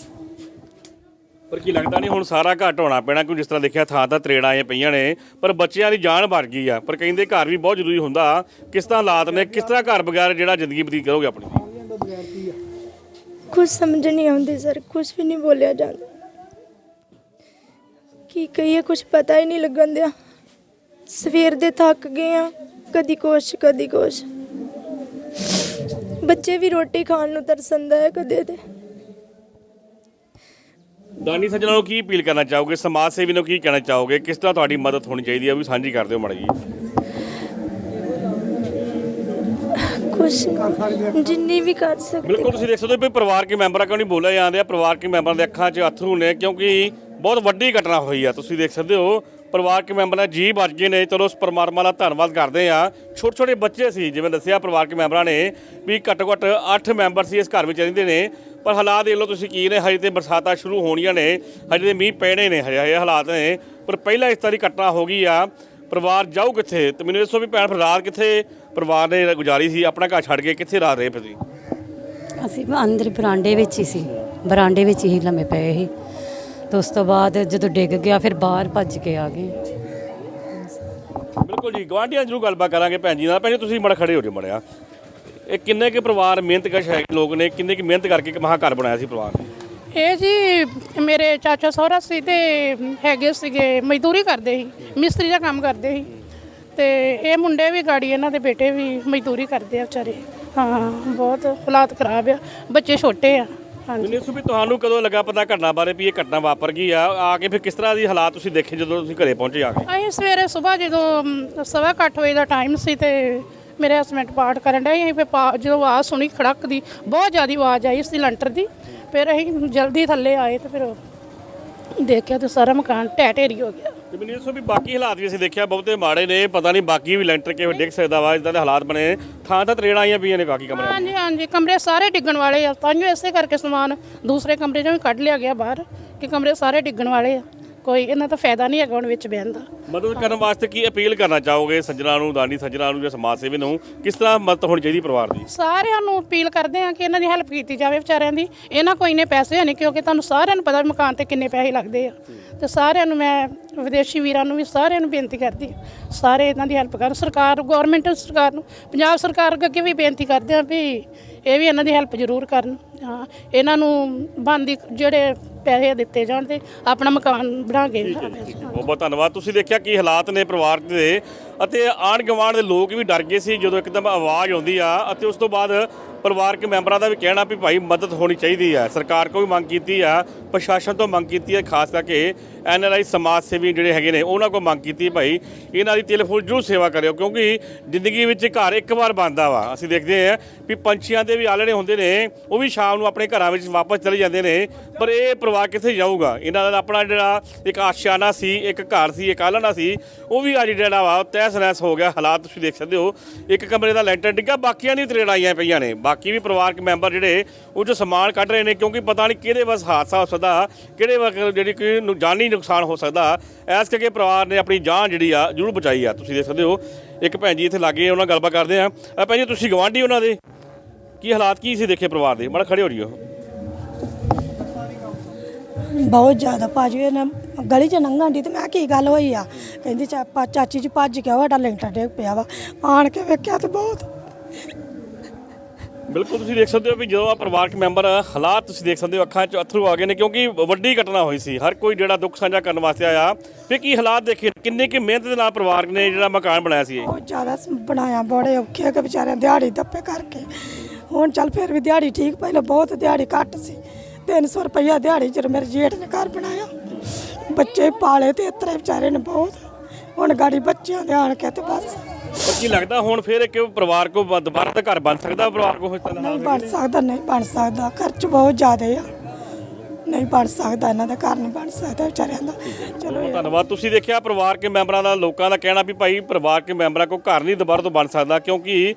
ਪਰ ਕੀ ਲੱਗਦਾ ਨਹੀਂ ਹੁਣ ਸਾਰਾ ਘਰ ਢਾਉਣਾ ਪੈਣਾ ਕਿਉਂ ਜਿਸ ਤਰ੍ਹਾਂ ਦੇਖਿਆ ਥਾਂ ਤਾਂ ਤਰੇੜਾਂ ਆਏ ਪਈਆਂ ਨੇ ਪਰ ਬੱਚਿਆਂ ਦੀ ਜਾਨ ਬਚ ਗਈ ਆ। ਪਰ ਕਹਿੰਦੇ ਘਰ ਵੀ ਬਹੁਤ ਜ਼ਰੂਰੀ ਹੁੰਦਾ ਕਿਸ ਤਰ੍ਹਾਂ ਹਾਲਾਤ ਨੇ ਕਿਸ ਤਰ੍ਹਾਂ ਘਰ ਬਗੈਰ ਜਿਹੜਾ ਜ਼ਿੰਦਗੀ ਬਤੀਤ ਕਰੋਗੇ ਆਪਣੀ? ਕੁਝ ਸਮਝ ਨਹੀਂ ਆਉਂਦੀ ਸਰ ਕੁਝ ਵੀ ਨਹੀਂ ਬੋਲਿਆ ਜਾਂਦਾ। ਕੀ ਕਹੀਏ ਕੁਝ ਪਤਾ ਹੀ ਨਹੀਂ ਲੱਗਣ ਦਿਆ। ਸਵੇਰ ਦੇ ਥੱਕ ਗਏ ਆ ਕਦੀ ਕੁਛ ਕਦੀ ਕੁਛ। ਬੱਚੇ ਵੀ ਰੋਟੀ ਖਾਣ ਨੂੰ ਤਰਸੰਦਾ ਹੈ ਕਦੇ ਤੇ। ਦਾਨੀ ਸੱਜਣਾਂ ਨੂੰ ਕੀ ਅਪੀਲ ਕਰਨਾ ਚਾਹੋਗੇ? ਸਮਾਜ ਸੇਵੀ ਨੂੰ ਕੀ ਕਹਿਣਾ ਚਾਹੋਗੇ? ਕਿਸ ਤਰ੍ਹਾਂ ਤੁਹਾਡੀ ਮਦਦ ਹੋਣੀ ਚਾਹੀਦੀ ਹੈ? ਉਹ ਵੀ ਸਾਂਝੀ ਕਰ ਦਿਓ ਮਾੜੀ ਜੀ ਕੁਛ ਜਿੰਨੀ ਵੀ ਕਰ ਸਕਦੇ। ਬਿਲਕੁਲ ਤੁਸੀਂ ਦੇਖ ਸਕਦੇ ਹੋ ਵੀ ਪਰਿਵਾਰ ਕੇ ਮੈਂਬਰਾਂ ਕਿਉਂ ਨਹੀਂ ਬੋਲਿਆ ਜਾਂਦੇ ਆ ਪਰਿਵਾਰ ਕੇ ਮੈਂਬਰਾਂ ਦੇ ਅੱਖਾਂ 'ਚ ਅਥਰੂ ਨੇ ਕਿਉਂਕਿ ਬਹੁਤ ਵੱਡੀ ਘਟਨਾ ਹੋਈ ਆ। ਤੁਸੀਂ ਦੇਖ ਸਕਦੇ ਹੋ ਪਰਿਵਾਰਕ ਮੈਂਬਰਾਂ ਜੀ ਬਚ ਗਏ ਨੇ ਚਲੋ ਉਸ ਪਰਮਾਤਮਾ ਦਾ ਧੰਨਵਾਦ ਕਰਦੇ ਆ ਛੋਟੇ ਛੋਟੇ ਬੱਚੇ ਸੀ ਜਿਵੇਂ ਦੱਸਿਆ ਪਰਿਵਾਰਕ ਮੈਂਬਰਾਂ ਨੇ ਵੀ ਘੱਟੋ ਘੱਟ 8 ਮੈਂਬਰ ਸੀ ਇਸ ਘਰ ਵਿੱਚ ਰਹਿੰਦੇ ਨੇ। ਪਰ ਹਾਲਾਤ ਦੇਖ ਲਓ ਤੁਸੀਂ ਕੀ ਨੇ, ਹਜੇ ਤੇ ਬਰਸਾਤਾਂ ਸ਼ੁਰੂ ਹੋਣੀਆਂ ਨੇ, ਹਜੇ ਤੇ ਮੀਂਹ ਪੈਣੇ ਨੇ, ਹਜੇ ਇਹ ਹਾਲਾਤ ਨੇ। ਪਰ ਪਹਿਲਾਂ ਇਸ ਤਰ੍ਹਾਂ ਦੀ ਘਟਨਾ ਹੋ ਗਈ ਆ, ਪਰਿਵਾਰ ਜਾਊ ਕਿੱਥੇ? ਤੇ ਮੈਨੂੰ ਦੱਸੋ ਵੀ ਭੈਣ, ਫਿਰ ਰਾਤ ਕਿੱਥੇ ਪਰਿਵਾਰ ਨੇ ਗੁਜ਼ਾਰੀ ਸੀ? ਆਪਣਾ ਘਰ ਛੱਡ ਕੇ ਕਿੱਥੇ ਰਾਤ ਰਹੇ ਫਿਰ ਅਸੀਂ ਅੰਦਰ ਬਰਾਂਡੇ ਵਿੱਚ ਹੀ ਸੀ। ਬਰਾਂਡੇ ਵਿੱਚ ਹੀ ਲੰਮੇ ਪਏ ਸੀ। ਤੇ ਉਸ ਤੋਂ ਬਾਅਦ ਜਦੋਂ ਡਿੱਗ ਗਿਆ ਫਿਰ ਬਾਹਰ ਭੱਜ ਕੇ ਆ ਗਏ। ਬਿਲਕੁਲ ਜੀ ਗਵਾਂਢੀਆਂ ਜਰੂਰ ਗੱਲਬਾਤ ਕਰਾਂਗੇ ਭੈਣ ਜੀ ਨਾਲ। ਭੈਣ ਜੀ ਤੁਸੀਂ ਮੜ ਖੜੇ ਹੋ ਜੇ ਮੜਿਆ। ਇਹ ਕਿੰਨੇ ਕੇ ਪਰਿਵਾਰ ਮਿਹਨਤਕਸ਼ ਹੈ ਲੋਕ ਨੇ? ਕਿੰਨੇ ਕੀ ਮਿਹਨਤ ਕਰਕੇ ਮਹਾ ਘਰ ਬਣਾਇਆ ਸੀ ਪਰਿਵਾਰ? ਨੇ ਇਹ ਜੀ ਮੇਰੇ ਚਾਚਾ ਸਹੁਰਾ ਸੀ ਤੇ ਹੈਗੇ ਸੀਗੇ ਮਜ਼ਦੂਰੀ ਕਰਦੇ ਸੀ ਮਿਸਤਰੀ ਦਾ ਕੰਮ ਕਰਦੇ ਸੀ। ਤੇ ਇਹ ਮੁੰਡੇ ਵੀ ਗਾੜੀ ਇਹਨਾਂ ਦੇ ਬੇਟੇ ਵੀ ਮਜ਼ਦੂਰੀ ਕਰਦੇ ਆ ਵਿਚਾਰੇ। ਹਾਂ ਬਹੁਤ ਹਾਲਾਤ ਖਰਾਬ ਆ ਬੱਚੇ ਛੋਟੇ ਆ। ਹਾਂਜੀ। ਸੁਭੀ ਤੁਹਾਨੂੰ ਕਦੋਂ ਲੱਗਾ ਪਤਾ ਘਟਨਾ ਬਾਰੇ ਵੀ ਇਹ ਘਟਨਾ ਵਾਪਰ ਗਈ ਆ? ਆ ਕੇ ਫਿਰ ਕਿਸ ਤਰ੍ਹਾਂ ਦੀ ਹਾਲਾਤ ਤੁਸੀਂ ਦੇਖੇ ਜਦੋਂ ਤੁਸੀਂ ਘਰੇ ਪਹੁੰਚੇ ਆ ਕੇ? ਅਸੀਂ ਸਵੇਰੇ ਸਵੇਰ ਜਦੋਂ ਸਵਾ ਕੁ ਅੱਠ ਵਜੇ ਦਾ ਟਾਈਮ ਸੀ ਤੇ ਮੇਰੇ ਹਸਬੈਂਡ ਪਾਠ ਕਰਨ ਡਏ ਅਸੀਂ ਫਿਰ ਪਾ- ਜਦੋਂ ਆਵਾਜ਼ ਸੁਣੀ ਖੜਕ ਦੀ ਬਹੁਤ ਜ਼ਿਆਦਾ ਆਵਾਜ਼ ਆਈ ਸੀ ਲੈਂਟਰ ਦੀ। ਫਿਰ ਅਸੀਂ ਜਲਦੀ ਥੱਲੇ ਆਏ ਤੇ ਫਿਰ ਦੇਖਿਆ ਤੇ ਸਾਰਾ ਮਕਾਨ ਢਹਿ ਢੇਰੀ ਹੋ ਗਿਆ। ਤੇ ਮੈਨੂੰ ਦੱਸੋ ਵੀ ਬਾਕੀ ਹਾਲਾਤ ਵੀ ਅਸੀਂ ਦੇਖਿਆ ਬਹੁਤੇ ਮਾੜੇ ਨੇ ਪਤਾ ਨਹੀਂ ਬਾਕੀ ਵੀ ਲੈਂਟਰ ਕਿਵੇਂ ਡਿੱਗ ਸਕਦਾ ਵਾ ਇਦਾਂ ਦੇ ਹਾਲਾਤ ਬਣੇ ਥਾਂ ਤਾਂ ਤਰੇੜਾਂ ਆਈਆਂ ਪਈਆਂ ਨੇ ਬਾਕੀ ਕਮਰਿਆਂ 'ਚ। ਹਾਂਜੀ ਹਾਂਜੀ ਕਮਰੇ ਸਾਰੇ ਡਿੱਗਣ ਵਾਲੇ ਆ ਤਾਂਹੀਓ ਇਸੇ ਕਰਕੇ ਸਮਾਨ ਦੂਸਰੇ ਕਮਰੇ 'ਚੋਂ ਵੀ ਕੱਢ ਲਿਆ ਗਿਆ ਬਾਹਰ ਕਿ ਕਮਰੇ ਸਾਰੇ ਡਿੱਗਣ ਵਾਲੇ ਆ ਕੋਈ ਇਹਨਾਂ ਦਾ ਫਾਇਦਾ ਨਹੀਂ ਹੈਗਾ ਹੁਣ ਵਿੱਚ ਬਹਿਣ ਦਾ। ਮਦਦ ਕਰਨ ਵਾਸਤੇ ਕੀ ਅਪੀਲ ਕਰਨਾ ਚਾਹੋਗੇ? ਸੱਜਣਾ ਨੂੰ ਦਾਨੀ ਸੱਜਣਾ ਨੂੰ ਜਾਂ ਸਮਾਜ ਸੇਵੀ ਨੂੰ? ਕਿਸ ਤਰ੍ਹਾਂ ਮਦਦ ਹੋਣੀ ਚਾਹੀਦੀ ਪਰਿਵਾਰ ਦੀ? ਸਾਰਿਆਂ ਨੂੰ ਅਪੀਲ ਕਰਦੇ ਆ ਕਿ ਇਹਨਾਂ ਦੀ ਹੈਲਪ ਕੀਤੀ ਜਾਵੇ ਵਿਚਾਰਿਆਂ ਦੀ। ਇਹਨਾਂ ਕੋਈ ਨੇ ਪੈਸੇ ਨਹੀਂ ਕਿਉਂਕਿ ਤੁਹਾਨੂੰ ਸਾਰਿਆਂ ਨੂੰ ਪਤਾ ਵੀ ਮਕਾਨ ਤੇ ਕਿੰਨੇ ਪੈਸੇ ਲੱਗਦੇ ਆ। ਤੇ ਸਾਰਿਆਂ ਨੂੰ ਮੈਂ ਵਿਦੇਸ਼ੀ ਵੀਰਾਂ ਨੂੰ ਵੀ ਸਾਰਿਆਂ ਨੂੰ ਬੇਨਤੀ ਕਰਦੀ ਹਾਂ ਸਾਰੇ ਇਹਨਾਂ ਦੀ ਹੈਲਪ ਕਰਨ। ਸਰਕਾਰ ਗਵਰਨਮੈਂਟ ਸਰਕਾਰ ਨੂੰ ਪੰਜਾਬ ਸਰਕਾਰ ਅੱਗੇ ਵੀ ਬੇਨਤੀ ਕਰਦੇ ਆ ਵੀ ਇਹ ਵੀ ਇਹਨਾਂ ਦੀ ਹੈਲਪ ਜ਼ਰੂਰ ਕਰਨ। ਹਾਂ ਇਹਨਾਂ ਨੂੰ ਬੰਦੀ ਜਿਹੜੇ ਪੈਸੇ ਦਿੱਤੇ ਜਾਣ ਤੇ ਆਪਣਾ ਮਕਾਨ ਬਣਾ ਕੇ ਬਹੁਤ ਬਹੁਤ ਧੰਨਵਾਦ। ਤੁਸੀਂ ਦੇਖਿਆ ਕੀ ਹਾਲਾਤ ਨੇ ਪਰਿਵਾਰ ਦੇ ਅਤੇ ਆਣ ਗਵਾਂਢ ਦੇ ਲੋਕ ਵੀ ਡਰ ਗਏ ਸੀ ਜਦੋਂ ਇੱਕਦਮ ਆਵਾਜ਼ ਆਉਂਦੀ ਆ ਅਤੇ ਉਸ ਤੋਂ ਬਾਅਦ ਪਰਿਵਾਰਕ ਮੈਂਬਰਾਂ ਦਾ ਵੀ ਕਹਿਣਾ ਵੀ ਭਾਈ ਮਦਦ ਹੋਣੀ ਚਾਹੀਦੀ ਹੈ ਸਰਕਾਰ ਕੋਲ ਵੀ ਮੰਗ ਕੀਤੀ ਆ ਪ੍ਰਸ਼ਾਸਨ ਤੋਂ ਮੰਗ ਕੀਤੀ ਹੈ ਖਾਸ ਕਰਕੇ ਐਨਆਰਆਈ ਸਮਾਜ ਸੇਵੀ ਜਿਹੜੇ ਹੈਗੇ ਨੇ ਉਹਨਾਂ ਕੋਲ ਮੰਗ ਕੀਤੀ ਭਾਈ ਇਹਨਾਂ ਦੀ ਟੈਲੀਫੋਨ ਜ਼ਰੂਰ ਸੇਵਾ ਕਰਿਓ ਕਿਉਂਕਿ ਜ਼ਿੰਦਗੀ ਵਿੱਚ ਘਰ ਇੱਕ ਵਾਰ ਬਣਦਾ ਵਾ। ਅਸੀਂ ਦੇਖਦੇ ਹਾਂ ਵੀ ਪੰਛੀਆਂ ਦੇ ਵੀ ਆਲਣੇ ਹੁੰਦੇ ਨੇ ਉਹ ਵੀ ਸ਼ਾਮ ਨੂੰ ਆਪਣੇ ਘਰਾਂ ਵਿੱਚ ਵਾਪਸ ਚਲੇ ਜਾਂਦੇ ਨੇ ਪਰ ਇਹ ਪਰਿਵਾਰ ਕਿੱਥੇ ਜਾਊਗਾ? ਇਹਨਾਂ ਦਾ ਆਪਣਾ ਜਿਹੜਾ ਇੱਕ ਆਸ਼ਿਆਨਾ ਸੀ, ਇੱਕ ਘਰ ਸੀ, ਇੱਕ ਆਲਣਾ ਸੀ, ਉਹ ਵੀ ਅੱਜ ਜਿਹੜਾ ਵਾ ਤਹਿਸ ਨਹਿਸ ਹੋ ਗਿਆ ਹਾਲਾਤ ਤੁਸੀਂ ਦੇਖ ਸਕਦੇ ਹੋ। ਇੱਕ ਕਮਰੇ ਦਾ ਲੈਂਟਰ ਡਿੱਗਾ, ਬਾਕੀਆਂ ਦੀ ਤਰੇੜਾਂ ਆਈਆਂ ਪਈਆਂ ਨੇ। ਬਾਕੀ ਵੀ ਪਰਿਵਾਰਕ ਮੈਂਬਰ ਜਿਹੜੇ ਉਹ ਜੋ ਸਮਾਨ ਕੱਢ ਰਹੇ ਨੇ, ਕਿਉਂਕਿ ਪਤਾ ਨਹੀਂ ਕਿਹਦੇ ਵਸ ਹਾਦਸਾ ਹੋ ਸਕਦਾ, ਕਿਹੜੇ ਵਕਤ ਜਿਹੜੀ ਕੋਈ ਜਾਨੀ ਨੁਕਸਾਨ ਹੋ ਸਕਦਾ। ਐਸ ਕਰਕੇ ਪਰਿਵਾਰ ਨੇ ਆਪਣੀ ਜਾਨ ਜਿਹੜੀ ਆ ਜ਼ਰੂਰ ਬਚਾਈ ਆ, ਤੁਸੀਂ ਦੇਖ ਸਕਦੇ ਹੋ। ਇੱਕ ਭੈਣ ਜੀ ਇੱਥੇ ਲਾਗੇ ਉਹਨਾਂ ਨਾਲ ਗੱਲਬਾਤ ਕਰਦੇ ਆ। ਭੈਣ ਜੀ, ਤੁਸੀਂ ਗਵਾਂਢੀ ਉਹਨਾਂ ਦੇ? ਕੀ ਹਾਲਾਤ ਕੀ ਸੀ ਦੇਖੇ ਪਰਿਵਾਰ ਦੇ? ਮੜਾ ਖੜੇ ਹੋ ਜਿਓ ਬਹੁਤ ਜ਼ਿਆਦਾ ਭਾਜੀ ਇਹਨਾਂ ਗਲੀ ਚ ਲੰਘਣ ਦੀ ਤੇ ਮੈਂ ਕੀ ਗੱਲ ਹੋਈ ਆ? ਕਹਿੰਦੀ ਚਾ- ਪਾ- ਚਾਚੀ ਜੀ ਭੱਜ ਗਿਆ ਵਾਡਾ ਲੈਂਟਰ ਡਿੱਗ ਪਿਆ ਵਾ। ਆਣ ਕੇ ਵੇਖਿਆ ਤੇ ਬਹੁਤ ਬਿਲਕੁਲ ਤੁਸੀਂ ਦੇਖ ਸਕਦੇ ਹੋ ਵੀ ਜਦੋਂ ਆ ਪਰਿਵਾਰਕ ਮੈਂਬਰ ਹਾਲਾਤ ਤੁਸੀਂ ਦੇਖ ਸਕਦੇ ਹੋ ਅੱਖਾਂ 'ਚ ਅਥਰੂ ਆ ਗਏ ਨੇ ਕਿਉਂਕਿ ਵੱਡੀ ਘਟਨਾ ਹੋਈ ਸੀ। ਹਰ ਕੋਈ ਜਿਹੜਾ ਦੁੱਖ ਸਾਂਝਾ ਕਰਨ ਵਾਸਤੇ ਆਇਆ। ਫਿਰ ਕੀ ਹਾਲਾਤ ਦੇਖੇ ਕਿੰਨੇ ਕਿ ਮਿਹਨਤ ਦੇ ਨਾਲ ਪਰਿਵਾਰ ਨੇ ਜਿਹੜਾ ਮਕਾਨ ਬਣਾਇਆ ਸੀ ਇਹ? ਬਹੁਤ ਜ਼ਿਆਦਾ ਸ- ਬਣਾਇਆ ਬੜੇ ਔਖੇ ਕਿ ਵਿਚਾਰਿਆਂ ਦਿਹਾੜੀ ਦੱਪੇ ਕਰਕੇ। ਹੁਣ ਚੱਲ ਫਿਰ ਵੀ ਦਿਹਾੜੀ ਠੀਕ ਪਹਿਲਾਂ ਬਹੁਤ ਦਿਹਾੜੀ ਘੱਟ ਸੀ। 300 ਰੁਪਈਆ ਦਿਹਾੜੀ ਜਦੋਂ ਮੇਰੇ ਜੇਠ ਨੇ ਘਰ ਬਣਾਇਆ। ਬੱਚੇ ਪਾਲੇ ਤੇ ਇਤਰੇ ਵਿਚਾਰੇ ਨੇ ਬਹੁਤ। ਹੁਣ ਗਾੜੀ ਬੱਚਿਆਂ ਦੇ ਆਣ ਕੇ ਤੇ ਬਸ। ਪਰ ਕੀ ਲੱਗਦਾ ਹੁਣ ਫਿਰ ਇੱਕ ਪਰਿਵਾਰ ਕੋ ਬ- ਦੁਬਾਰਾ ਤਾਂ ਘਰ ਬਣ ਸਕਦਾ ਪਰਿਵਾਰ ਕੋ ਨਹੀਂ ਬਣ ਸਕਦਾ ਨਹੀਂ ਬਣ ਸਕਦਾ। ਖਰਚ ਬਹੁਤ ਜ਼ਿਆਦਾ ਆ। ਨਹੀਂ ਬਣ ਸਕਦਾ ਇਹਨਾਂ ਦਾ ਘਰ ਨਹੀਂ ਬਣ ਸਕਦਾ ਵਿਚਾਰਿਆਂ ਦਾ। ਚਲੋ ਇਹ- ਧੰਨਵਾਦ। ਤੁਸੀਂ ਦੇਖਿਆ ਪਰਿਵਾਰ ਕੇ ਮੈਂਬਰਾਂ ਦਾ ਲੋਕਾਂ ਦਾ ਕਹਿਣਾ ਵੀ ਭਾਈ ਪਰਿਵਾਰ ਕੇ ਮੈਂਬਰਾਂ ਕੋ ਘਰ ਨਹੀਂ ਦੁਬਾਰਾ ਤੋਂ ਬਣ ਸਕਦਾ ਕਿਉਂਕਿ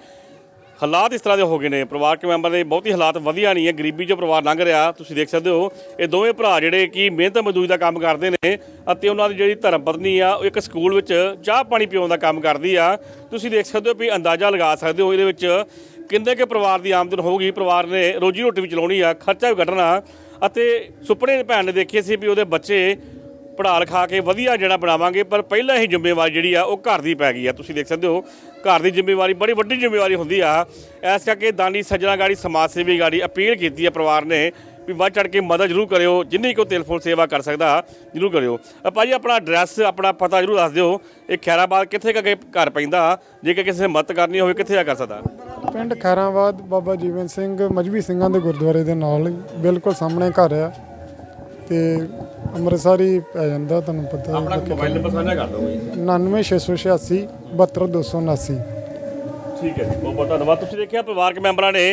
ਹਾਲਾਤ ਇਸ ਤਰ੍ਹਾਂ ਦੇ ਹੋ ਗਏ ਨੇ। ਪਰਿਵਾਰਕ ਮੈਂਬਰ ਦੇ ਬਹੁਤੀ ਹਾਲਾਤ ਵਧੀਆ ਨਹੀਂ ਹੈ। ਗਰੀਬੀ 'ਚੋਂ ਪਰਿਵਾਰ ਲੰਘ ਰਿਹਾ, ਤੁਸੀਂ ਦੇਖ ਸਕਦੇ ਹੋ। ਇਹ ਦੋਵੇਂ ਭਰਾ ਜਿਹੜੇ ਕਿ ਮਿਹਨਤ ਮਜ਼ਦੂਰੀ ਦਾ ਕੰਮ ਕਰਦੇ ਨੇ ਅਤੇ ਉਹਨਾਂ ਦੀ ਜਿਹੜੀ ਧਰਮ ਪਤਨੀ ਆ, ਉਹ ਇੱਕ ਸਕੂਲ ਵਿੱਚ ਚਾਹ ਪਾਣੀ ਪਿਉਣ ਦਾ ਕੰਮ ਕਰਦੀ ਆ। ਤੁਸੀਂ ਦੇਖ ਸਕਦੇ ਹੋ ਵੀ ਅੰਦਾਜ਼ਾ ਲਗਾ ਸਕਦੇ ਹੋ ਇਹਦੇ ਵਿੱਚ ਕਿੰਨੇ ਕੇ ਪਰਿਵਾਰ ਦੀ ਆਮਦਨ ਹੋਊਗੀ। ਪਰਿਵਾਰ ਨੇ ਰੋਜੀ ਰੋਟੀ ਵੀ ਚਲਾਉਣੀ ਆ, ਖਰਚਾ ਵੀ ਕੱਢਣਾ। ਅਤੇ ਸੁਪਨੇ ਭੈਣ ਨੇ ਦੇਖੇ ਸੀ ਵੀ ਉਹਦੇ ਬੱਚੇ ਪੜ੍ਹਾ ਲਿਖਾ ਕੇ ਵਧੀਆ ਜਿਹੜਾ ਬਣਾਵਾਂਗੇ, ਪਰ ਪਹਿਲਾਂ ਹੀ ਜ਼ਿੰਮੇਵਾਰੀ ਜਿਹੜੀ ਆ, ਉਹ ਘਰ ਦੀ ਪੈ ਗਈ ਆ। ਤੁਸੀਂ ਦੇਖ ਸਕਦੇ ਹੋ, ਘਰ ਦੀ ਜ਼ਿੰਮੇਵਾਰੀ, ਬੜੀ ਵੱਡੀ ਜ਼ਿੰਮੇਵਾਰੀ ਹੁੰਦੀ ਆ। ਇਸ ਕਰਕੇ ਦਾਨੀ ਸੱਜਣਾ ਗਾੜੀ, ਸਮਾਜ ਸੇਵੀ ਗਾੜੀ ਅਪੀਲ ਕੀਤੀ ਆ ਪਰਿਵਾਰ ਨੇ ਵੀ ਵੱਧ ਚੜ ਕੇ ਮਦਦ ਜ਼ਰੂਰ ਕਰਿਓ, ਜਿੰਨੀ ਕੋ ਟੈਲੀਫੋਨ ਸੇਵਾ ਕਰ ਸਕਦਾ, ਜ਼ਰੂਰ ਕਰਿਓ। ਅ ਭਾਜੀ, ਆਪਣਾ ਐਡਰੈਸ ਆਪਣਾ ਪਤਾ ਜ਼ਰੂਰ ਦੱਸ ਦਿਓ, ਇਹ ਖੈਰਾਬਾਦ ਕਿੱਥੇ ਕੁ ਅੱਗੇ ਘਰ ਪੈਂਦਾ? ਜੇ ਕਿਸੇ ਨੇ ਮਦਦ ਕਰਨੀ ਹੋਵੇ, ਕਿੱਥੇ ਆ ਕਰ ਸਕਦਾ? ਪਿੰਡ ਖੈਰਾਬਾਦ, ਬਾਬਾ ਜੀਵਨ ਸਿੰਘ, ਮਜਬੀ ਸਿੰਘਾਂ ਦੇ ਗੁਰਦੁਆਰੇ ਦੇ ਨਾਲ ਬਿਲਕੁਲ ਸਾਹਮਣੇ ਘਰ ਆ। ਤੇ ਅੰਮ੍ਰਿਤਸਰ ਹੀ ਪੈ ਜਾਂਦਾ ਤੁਹਾਨੂੰ ਪਤਾ ਆਪਣਾ ਮੋਬਾਈਲ ਨੰਬਰ ਸਾਂਝਾ ਕਰ ਦਿਓ ਜੀ 99686 72279 ਠੀਕ ਹੈ ਜੀ ਬਹੁਤ ਬਹੁਤ ਧੰਨਵਾਦ। ਤੁਸੀਂ ਦੇਖਿਆ ਪਰਿਵਾਰਕ ਮੈਂਬਰਾਂ ਨੇ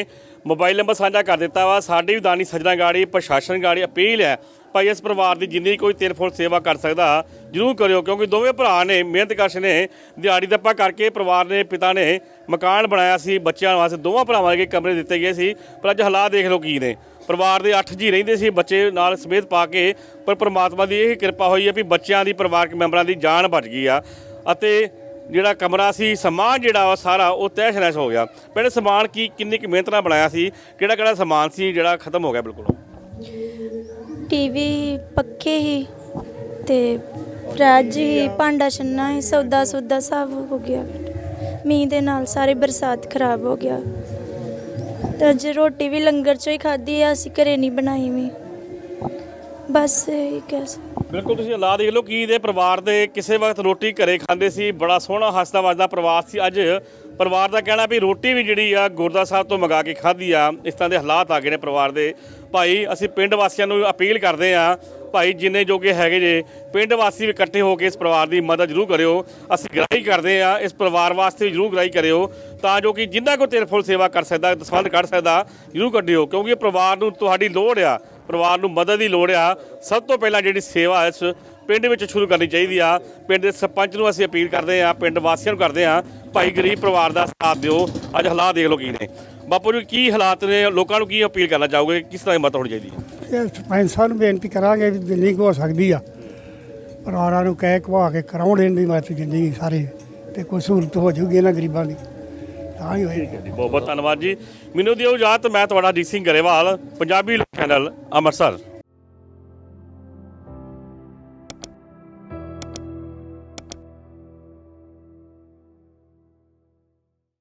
ਮੋਬਾਈਲ ਨੰਬਰ ਸਾਂਝਾ ਕਰ ਦਿੱਤਾ ਵਾ। ਸਾਡੀ ਵੀ ਦਾਨੀ ਸੱਜਣਾ ਗਾੜੀ ਪ੍ਰਸ਼ਾਸਨ ਗਾੜੀ ਅਪੀਲ ਹੈ ਭਾਈ ਇਸ ਪਰਿਵਾਰ ਦੀ ਜਿੰਨੀ ਕੋਈ ਟੈਲੀਫੋਨ ਸੇਵਾ ਕਰ ਸਕਦਾ ਜਰੂਰ ਕਰਿਓ ਕਿਉਂਕਿ ਦੋਵੇਂ ਭਰਾ ਨੇ ਮਿਹਨਤ ਕਸ਼ ਨੇ ਦਿਹਾੜੀ ਦੱਪਾ ਕਰਕੇ ਪਰਿਵਾਰ ਨੇ ਪਿਤਾ ਨੇ ਮਕਾਨ ਬਣਾਇਆ ਸੀ ਬੱਚਿਆਂ ਵਾਸਤੇ ਦੋਵਾਂ ਭਰਾਵਾਂ ਦੇ ਕਮਰੇ ਦਿੱਤੇ ਗਏ ਸੀ। ਪਰ ਅੱਜ ਹਾਲਾਤ ਦੇਖ ਲਓ ਕੀ ਨੇ। ਪਰਿਵਾਰ ਦੇ 8 ਜੀ ਰਹਿੰਦੇ ਸੀ, ਬੱਚੇ ਨਾਲ ਸਮੇਤ ਪਾ ਕੇ, ਪਰ ਪ੍ਰਮਾਤਮਾ ਦੀ ਇਹ ਕਿਰਪਾ ਹੋਈ ਹੈ ਵੀ ਬੱਚਿਆਂ ਦੀ, ਪਰਿਵਾਰਕ ਮੈਂਬਰਾਂ ਦੀ ਜਾਨ ਬਚ ਗਈ ਆ। ਅਤੇ ਜਿਹੜਾ ਕਮਰਾ ਸੀ, ਸਮਾਨ ਜਿਹੜਾ ਵਾ ਸਾਰਾ, ਉਹ ਤਹਿਸ਼ ਨਹਿਸ਼ ਹੋ ਗਿਆ। ਪਹਿਲੇ ਸਮਾਨ ਕੀ, ਕਿੰਨੀ ਕੁ ਮਿਹਨਤ ਨਾਲ ਬਣਾਇਆ ਸੀ? ਕਿਹੜਾ ਕਿਹੜਾ ਸਮਾਨ ਸੀ ਜਿਹੜਾ ਖਤਮ ਹੋ ਗਿਆ ਬਿਲਕੁਲ? ਟੀਵੀ ਪੱਖੇ ਹੀ ਤੇ ਫਰਿੱਜ ਹੀ, ਭਾਂਡਾ ਛੰਨਾ ਹੀ ਸੌਦਾ ਸੌਦਾ ਸਭ ਹੋ ਗਿਆ। ਮੀਂਹ ਦੇ ਨਾਲ ਸਾਰੇ ਬਰਸਾਤ ਖਰਾਬ ਹੋ ਗਿਆ। ਤੇ ਅੱਜ ਰੋਟੀ ਵੀ ਲੰਗਰ ਚੋਂ ਹੀ ਖਾਧੀ ਆ, ਅਸੀਂ ਘਰੇ ਨਹੀਂ ਬਣਾਈ ਵੀ। ਬਸ ਇਹ ਕਹਿ ਸਕ ਬਿਲਕੁਲ ਤੁਸੀਂ ਹਾਲਾਤ ਦੇਖ ਲਓ ਕਿ ਇਹਦੇ ਪਰਿਵਾਰ ਦੇ ਕਿਸੇ ਵਕਤ ਰੋਟੀ ਘਰੇ ਖਾਂਦੇ ਸੀ, ਬੜਾ ਸੋਹਣਾ ਹੱਸਦਾ ਵੱਸਦਾ ਪਰਿਵਾਰ ਸੀ। ਅੱਜ ਪਰਿਵਾਰ ਦਾ ਕਹਿਣਾ ਵੀ ਰੋਟੀ ਵੀ ਜਿਹੜੀ ਆ ਗੁਰਦਾ ਸਾਹਿਬ ਤੋਂ ਮੰਗਾ ਕੇ ਖਾਧੀ ਆ, ਇਸ ਤਰ੍ਹਾਂ ਦੇ ਹਾਲਾਤ ਆ ਗਏ ਨੇ ਪਰਿਵਾਰ ਦੇ। ਭਾਈ, ਅਸੀਂ ਪਿੰਡ ਵਾਸੀਆਂ ਨੂੰ ਅਪੀਲ ਕਰਦੇ ਆ ਭਾਈ ਜਿੰਨੇ ਜੋਗੇ ਹੈਗੇ ਜੇ, ਪਿੰਡ ਵਾਸੀ ਵੀ ਇਕੱਠੇ ਹੋ ਕੇ ਇਸ ਪਰਿਵਾਰ ਦੀ ਮਦਦ ਜ਼ਰੂਰ ਕਰਿਓ। ਅਸੀਂ ਗ੍ਰਾਹੀ ਕਰਦੇ ਆ, ਇਸ ਪਰਿਵਾਰ ਵਾਸਤੇ ਵੀ ਜ਼ਰੂਰ ਗ੍ਰਾਹੀ ਕਰਿਓ, ਤਾਂ ਜੋ ਕਿ ਜਿੰਨਾ ਕੋ ਤੇਰੇ ਫੁੱਲ ਸੇਵਾ ਕਰ ਸਕਦਾ, ਦਸਵੰਧ ਕੱਢ ਸਕਦਾ, ਜ਼ਰੂਰ ਕੱਢਿਓ, ਕਿਉਂਕਿ ਇਹ ਪਰਿਵਾਰ ਨੂੰ ਤੁਹਾਡੀ ਲੋੜ ਆ, ਪਰਿਵਾਰ ਨੂੰ ਮਦਦ ਦੀ ਲੋੜ ਆ। ਸਭ ਤੋਂ ਪਹਿਲਾਂ ਜਿਹੜੀ ਸੇਵਾ ਇਸ ਪਿੰਡ ਵਿੱਚ ਸ਼ੁਰੂ ਕਰਨੀ ਚਾਹੀਦੀ ਆ। ਪਿੰਡ ਦੇ ਸਰਪੰਚ ਨੂੰ ਅਸੀਂ ਅਪੀਲ ਕਰਦੇ ਆ, ਪਿੰਡ ਵਾਸੀਆਂ ਨੂੰ ਕਰਦੇ ਆ, ਭਾਈ ਗਰੀਬ ਪਰਿਵਾਰ ਦਾ ਸਾਥ ਦਿਓ। ਅੱਜ ਹਾਲਾਤ ਦੇਖ ਲਓ ਕੀ ਨੇ। ਬਾਪੂ ਜੀ ਕੀ ਹਾਲਾਤ ਨੇ? ਲੋਕਾਂ ਨੂੰ ਕੀ ਅਪੀਲ ਕਰਨਾ ਚਾਹੋਗੇ? ਕਿਸ ਤਰ੍ਹਾਂ ਦੀ ਮਦਦ ਹੋਣੀ ਚਾਹੀਦੀ ਹੈ? ਇਹ ਸਰਪੰਚ ਸਾਹਿਬ ਨੂੰ ਬੇਨਤੀ ਕਰਾਂਗੇ ਵੀ ਜਿੰਨੀ ਕੁ ਹੋ ਸਕਦੀ ਆ। ਪਰਿਵਾਰਾਂ ਨੂੰ ਕਹਿ ਕਵਾ ਕੇ ਕਰਾਉਣ ਦੇਣ ਦੀ ਮਦਦ ਜਿੰਨੀ ਸਾਰੇ। ਤੇ ਕੋਈ ਸਹੂਲਤ ਹੋ ਜੂਗੀ ਇਹਨਾਂ ਗਰੀਬਾਂ ਦੀ। ਤਾਂ ਹੀ ਹੋਏਗੀ ਬਹੁਤ ਬਹੁਤ ਧੰਨਵਾਦ ਜੀ। ਮੈਨੂੰ ਦਿਓ ਇਜਾਜ਼ਤ ਮੈਂ ਤੁਹਾਡਾ ਡੀ ਸਿੰਘ ਗਰੇਵਾਲ ਪੰਜਾਬੀ ਚੈਨਲ ਅੰਮ੍ਰਿਤਸਰ।